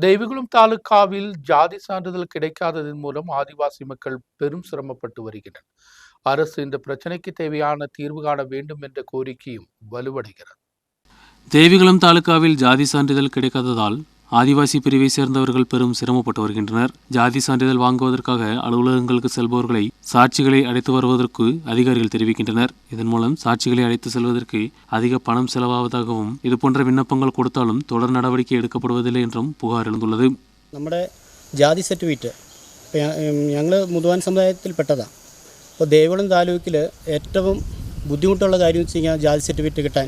தெய்வகுளம் தாலுக்காவில் ஜாதி சான்றிதழ் கிடைக்காததன் மூலம் ஆதிவாசி மக்கள் பெரும் சிரமப்பட்டு வருகின்றனர். அரசு இந்த பிரச்சனைக்கு தேவையான தீர்வு காண வேண்டும் என்ற கோரிக்கையும் வலுவடைகிறது. தேவிகுளம் தாலுகாவில் ஜாதி சான்றிதழ் கிடைக்காததால் ஆதிவாசி பிரிவை சேர்ந்தவர்கள் பெரும் சிரமப்பட்டு வருகின்றனர் ஜாதி சான்றிதழ் வாங்குவதற்காக அலுவலகங்களுக்கு செல்பவர்களை சாட்சிகளை அழைத்து வருவதற்கு அதிகாரிகள் தெரிவிக்கின்றனர் இதன் மூலம் சாட்சிகளை அழைத்து செல்வதற்கு அதிக பணம் செலவாவதாகவும் இதுபோன்ற விண்ணப்பங்கள் കൊടുത്താലും தொடர் நடவடிக்கை എടുക്കപ്പെടുവതില്ല என்றுം പുകാർ எழுந்துள்ளது നമ്മുടെ ജാതി സർട്ടിഫിക്കറ്റ് ഞങ്ങൾ മുതുവാൻ സമുദായത്തിൽപ്പെട്ടതാണ് അപ്പോൾ ദേവികുളം താലൂക്കിൽ ഏറ്റവും ബുദ്ധിമുട്ടുള്ള കാര്യം വെച്ച് കഴിഞ്ഞാൽ ജാതി സർട്ടിഫിക്കറ്റ് കിട്ടാൻ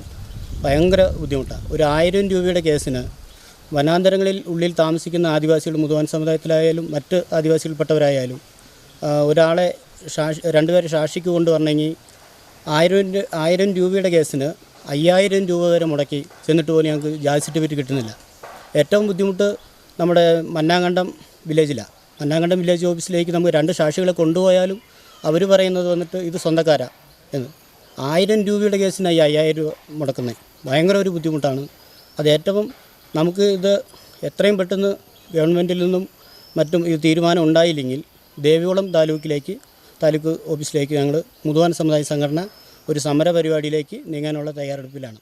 ഭയങ്കര ബുദ്ധിമുട്ടാണ് ഒരു ആയിരം രൂപയുടെ കേസിന് വനാന്തരങ്ങളിൽ ഉള്ളിൽ താമസിക്കുന്ന ആദിവാസികൾ മുതുവാൻ സമുദായത്തിലായാലും മറ്റ് ആദിവാസികൾപ്പെട്ടവരായാലും ഒരാളെ സാക്ഷി രണ്ടുപേരെ സാക്ഷിക്ക് കൊണ്ടുവരണമെങ്കിൽ ആയിരം ആയിരം രൂപയുടെ കേസിന് അയ്യായിരം രൂപ വരെ മുടക്കി ചെന്നിട്ട് പോലും ഞങ്ങൾക്ക് ജാതി സർട്ടിഫിക്കറ്റ് കിട്ടുന്നില്ല. ഏറ്റവും ബുദ്ധിമുട്ട് നമ്മുടെ മന്നാങ്കണ്ടം വില്ലേജിലാണ് മന്നാങ്കണ്ടം വില്ലേജ് ഓഫീസിലേക്ക് നമുക്ക് രണ്ട് സാക്ഷികളെ കൊണ്ടുപോയാലും അവർ പറയുന്നത് വന്നിട്ട് ഇത് സ്വന്തക്കാരാ എന്ന്. ആയിരം രൂപയുടെ കേസിനായി അയ്യായിരം രൂപ മുടക്കുന്നത് ഭയങ്കര ഒരു ബുദ്ധിമുട്ടാണ്. അത് ഏറ്റവും നമുക്ക് ഇത് എത്രയും പെട്ടെന്ന് ഗവൺമെന്റിൽ നിന്നും മറ്റും ഇത് തീരുമാനം ഉണ്ടായില്ലെങ്കിൽ ദേവികുളം താലൂക്കിലേക്ക് താലൂക്ക് ഓഫീസിലേക്ക് ഞങ്ങൾ മുതുവാൻ സമുദായ സംഘടന ഒരു സമര പരിപാടിയിലേക്ക് നീങ്ങാനുള്ള തയ്യാറെടുപ്പിലാണ്.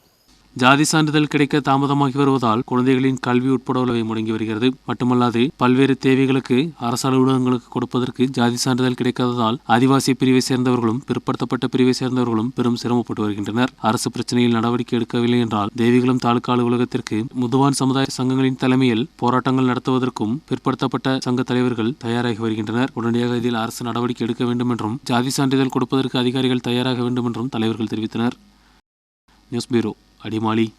ஜாதி சான்றிதழ் கிடைக்க தாமதமாகி வருவதால் குழந்தைகளின் கல்வி உட்பட உள்ளவை முடங்கி வருகிறது. மட்டுமல்லாது பல்வேறு தேவைகளுக்கு அரசு அலுவலகங்களுக்கு கொடுப்பதற்கு ஜாதி சான்றிதழ் கிடைக்காததால் ஆதிவாசி பிரிவை சேர்ந்தவர்களும் பிற்படுத்தப்பட்ட பிரிவை சேர்ந்தவர்களும் பெரும் சிரமப்பட்டு வருகின்றனர். அரசு பிரச்சனையில் நடவடிக்கை எடுக்கவில்லை என்றால் தேவிகுளம் தாலுகா அலுவலகத்திற்கு முதுவான் சமுதாய சங்கங்களின் தலைமையில் போராட்டங்கள் நடத்துவதற்கும் பிற்படுத்தப்பட்ட சங்க தலைவர்கள் தயாராகி வருகின்றனர். உடனடியாக இதில் அரசு நடவடிக்கை எடுக்க வேண்டும் என்றும் ஜாதி சான்றிதழ் கொடுப்பதற்கு அதிகாரிகள் தயாராக வேண்டும் என்றும் தலைவர்கள் தெரிவித்தனர். News bureau 阿里莫里。